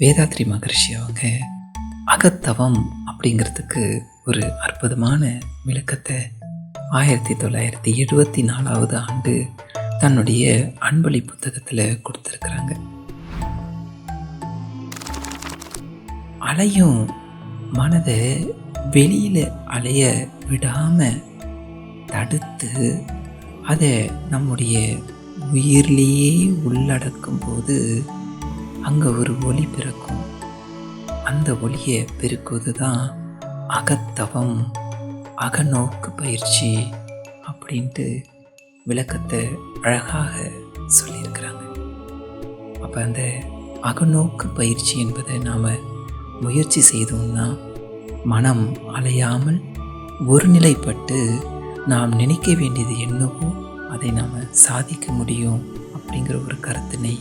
வேதாத்ரி மகர்ஷி அவங்க அகத்தவம் அப்படிங்கிறதுக்கு ஒரு அற்புதமான விளக்கத்தை ஆயிரத்தி தொள்ளாயிரத்தி எழுபத்தி நாலாவது ஆண்டு தன்னுடைய அன்பளி புத்தகத்தில் கொடுத்துருக்குறாங்க. அலையும் மனதை வெளியில் அலைய விடாமல் தடுத்து அதை நம்முடைய உயிர்லேயே உள்ளடக்கும் போது அங்கே ஒரு ஒளி பிறக்கும். அந்த ஒளியை பெருக்குவது தான் அகத்தவம் அகநோக்கு பயிற்சி அப்படின்ட்டு விளக்கத்தை அழகாக சொல்லியிருக்கிறாங்க. அப்போ அந்த அகநோக்கு பயிற்சி என்பதை நாம் முயற்சி செய்தோம்னா மனம் அலையாமல் ஒருநிலைப்பட்டு நாம் நினைக்க வேண்டியது என்னவோ அதை நாம் சாதிக்க முடியும் அப்படிங்கிற ஒரு கருத்தினை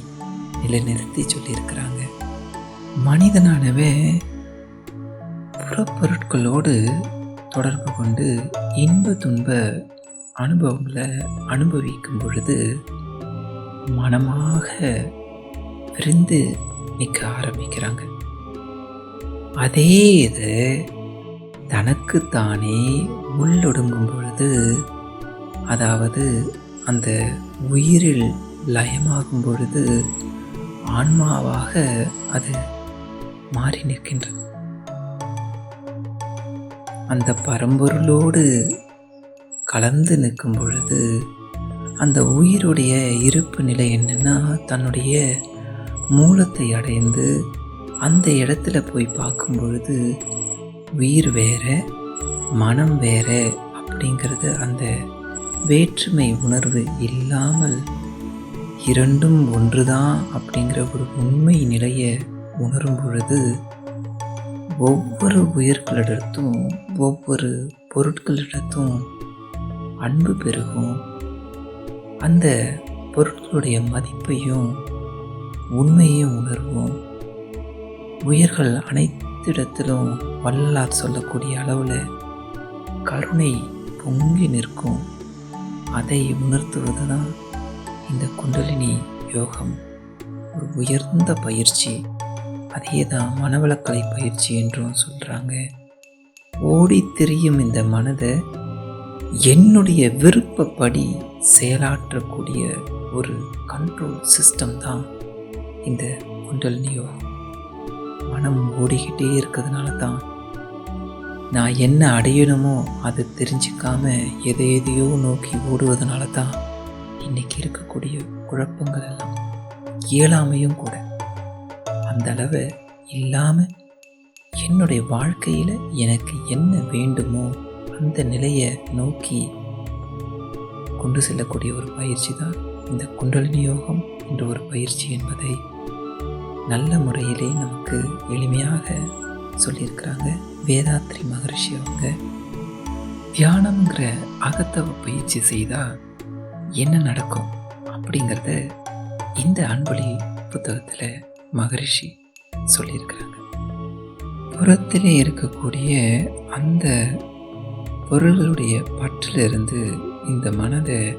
நிலைநிறுத்தி சொல்லியிருக்கிறாங்க. மனிதனானவே புறப்பொருட்களோடு தொடர்பு கொண்டு இன்ப துன்ப அனுபவங்களை அனுபவிக்கும் பொழுது மனமாக விருந்து நிற்க ஆரம்பிக்கிறாங்க. அதே இது தனக்குத்தானே உள்ளொடுங்கும் பொழுது அதாவது அந்த உயிரில் லயமாகும் பொழுது ஆன்மாவாக அது மாறி நிற்கின்றது. அந்த பரம்பொருளோடு கலந்து நிற்கும் பொழுது அந்த உயிருடைய இருப்பு நிலை என்னென்னா தன்னுடைய மூலத்தை அடைந்து அந்த இடத்துல போய் பார்க்கும் பொழுது உயிர் வேற மனம் வேற அப்படிங்கிறது அந்த வேற்றுமை உணர்வு இல்லாமல் இரண்டும் ஒன்றுதான் அப்படிங்கிற ஒரு உண்மை நிலையை உணரும் பொழுது ஒவ்வொரு உயிர்களிடத்தும் ஒவ்வொரு பொருட்களிடத்தும் அன்பு பெருகும். அந்த பொருட்களுடைய மதிப்பையும் உண்மையையும் உணர்வோம். உயிர்கள் அனைத்திடத்திலும் வள்ளலார் சொல்லக்கூடிய அளவில் கருணை பொங்கி நிற்கும். அதை உணர்த்துவது தான் இந்த குண்டலினி யோகம் ஒரு உயர்ந்த பயிற்சி. அதே தான் மனவளக்கலை பயிற்சி என்றும் சொல்கிறாங்க ஓடி திரியும் இந்த மனதை என்னுடைய விருப்பப்படி செயலாற்றக்கூடிய ஒரு கண்ட்ரோல் சிஸ்டம் தான் இந்த குண்டலினி யோகம். மனம் ஓடிக்கிட்டே இருக்கிறதுனால தான் நான் என்ன அடையணுமோ அதை தெரிஞ்சுக்காம எதை எதையோ நோக்கி ஓடுவதனால தான் இன்னைக்கு இருக்கக்கூடிய குழப்பங்கள் எல்லாம் இயலாமையும் கூட. அந்த அளவு இல்லாமல் என்னுடைய வாழ்க்கையில் எனக்கு என்ன வேண்டுமோ அந்த நிலையை நோக்கி கொண்டு செல்லக்கூடிய ஒரு பயிற்சி தான் இந்த குண்டலினி யோகம் என்ற ஒரு பயிற்சி என்பதை நல்ல முறையிலே நமக்கு எளிமையாக சொல்லியிருக்கிறாங்க வேதாத்ரி மகரிஷி அவங்க. தியானம்ங்கிற அகத்தவ பயிற்சி செய்தால் என்ன நடக்கும் அப்படிங்கிறத இந்த அன்பொழி புத்தகத்தில் மகரிஷி சொல்லியிருக்கிறாங்க. புறத்திலே இருக்கக்கூடிய அந்த பொருள்களுடைய பற்றிலிருந்து இந்த மனதை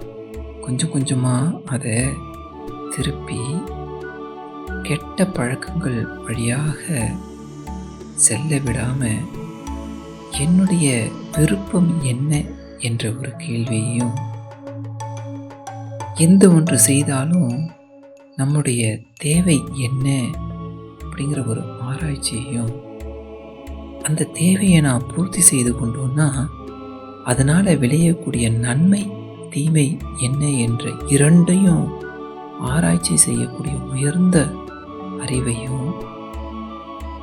கொஞ்சம் கொஞ்சமாக அதை திருப்பி கெட்ட பழக்கங்கள் வழியாக செல்ல விடாமல் என்னுடைய விருப்பம் என்ன என்ற ஒரு கேள்வியையும் எந்த ஒன்று செய்தாலும் நம்முடைய தேவை என்ன அப்படிங்கிற ஒரு ஆராய்ச்சியையும் அந்த தேவையை நான் பூர்த்தி செய்து கொண்டோன்னா அதனால் விளையக்கூடிய நன்மை தீமை என்ன என்ற இரண்டையும் ஆராய்ச்சி செய்யக்கூடிய உயர்ந்த அறிவையும்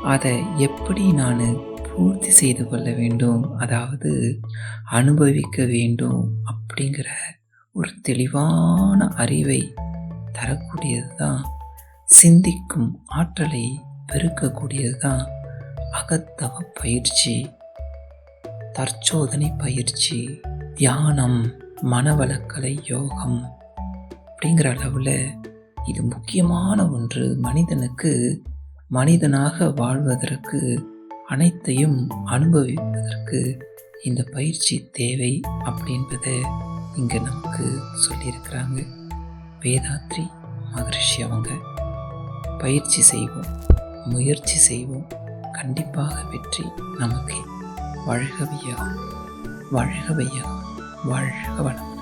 அதை எப்படி நான் பூர்த்தி செய்து கொள்ள வேண்டும் அதாவது அனுபவிக்க வேண்டும் அப்படிங்கிற ஒரு தெளிவான அறிவை தரக்கூடியது தான் சிந்திக்கும் ஆற்றலை பெருக்கக்கூடியது தான் அகத்தவ பயிற்சி தற்சோதனை பயிற்சி தியானம் மனவளக்கலை யோகம் அப்படிங்கிற அளவில் இது முக்கியமான ஒன்று. மனிதனுக்கு மனிதனாக வாழ்வதற்கு அனைத்தையும் அனுபவிப்பதற்கு இந்த பயிற்சி தேவை அப்படின்றத. இங்கே நமக்கு சொல்லியிருக்கிறாங்க. வேதாத்ரி மகரிஷி அவங்க. பயிற்சி செய்வோம் முயற்சி செய்வோம். கண்டிப்பாக வெற்றி நமக்கு. வழகவையா? வழகவையா? வழகவனம் வாழ்க வளம்